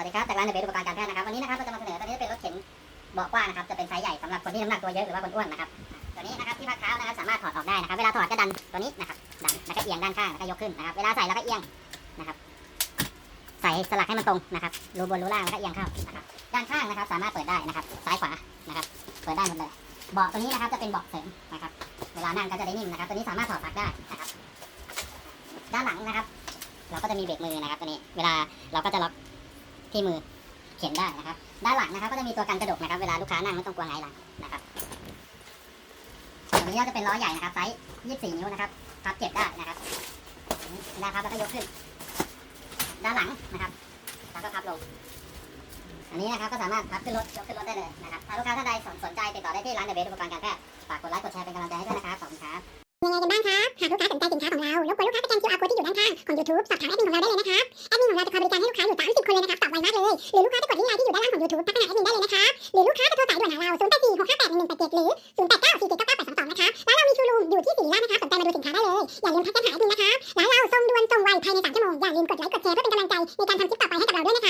วัสดีครับจากร้านเดอะเบสอุปกรณ์การแพทย์นะครับวันนี้นะครับเราจะมาเสนอตัวนี้จะเป็นรถเข็นเบาะกว้างนะครับจะเป็นไซส์ใหญ่สำหรับคนที่น้ำหนักตัวเยอะหรือว่าคนอ้วนนะครับตัวนี้นะครับที่พักเท้านะครับสามารถถอดออกได้นะครับ เวลาถอดก็ดันตัวนี้นะครับดันแล้วก็เอียงด้านข้างแล้วก็ยกขึ้นนะครับ เวลาใส่แล้วก็เอียงนะครับ ใส่สลักให้มันตรงนะครับรูบนรูล่างแล้วก็เอียงเข้านะครับด้านข้างนะครับ สามารถเปิดได้นะครับ ซ้ายขวานะครับ เปิดได้หมดเลยเบาะตัวนี้นะครับจะเป็นเบาะเสริมนะครับ เวลานั่งก็จะได้นิ่มนะครับ ตัวนี้สามารถถอดปลั๊กได้นะครับ ด้านหลังนะครับ เราก็จะมีเบรกมือนะครับตัวนี้ เวลาเราก็จะล็อก ที่มือเข็นได้นะครับ ด้านหลังนะครับก็จะมีตัวกันกระดกนะครับ เวลาลูกค้านั่งไม่ต้องกลัวหงหลังนะครับตัวนี้ก็จะเป็นล้อใหญ่นะครับไซส์ 24 นิ้วนะครับพับเก็บได้นะครับเวลาพับแล้วก็ยกขึ้น ด้านหลังนะครับแล้วก็พับลง อันนี้นะครับก็สามารถพับขึ้นรถยกขึ้นรถได้เลยนะครับถ้าลูกค้าท่านใดสนใจติดต่อได้ที่ร้านเดอะเบสอุปกรณ์การแพทย์ฝากกดไลค์กดแชร์เป็นกำลังใจให้ด้วยนะครับขอบคุณครับ YouTube สอบถามแอดมินของเราได้เลยนะครับแอดมินของเราจะคอยบริการให้ลูกค้าอยู่ 30 คนเลยนะครับตอบไวมากเลย หรือลูกค้าจะกดลิงก์ไลน์ที่อยู่ด้านล่างของ YouTube พัฒนาแอดมินได้เลยนะครับหรือลูกค้าจะโทรสายด่วนหาเรา 0 8 4 6 5 8 1 1 8 7 หรือ 0 8 9 4 7 9 9 8 2 2 นะครับร้านเรามีชูรูมอยู่ที่สีราชนะครับสนใจมาดูสินค้าได้เลย อย่าลืมทักแจ้งหาแอดมินนะครับร้านเราส่งด่วนส่งไวภายใน3ชั่วโมงอย่าลืมกดไลค์กดแชร์เพื่อเป็นกำลังใจในการทำคลิปต่อไปให้กับเราด้วยนะคะ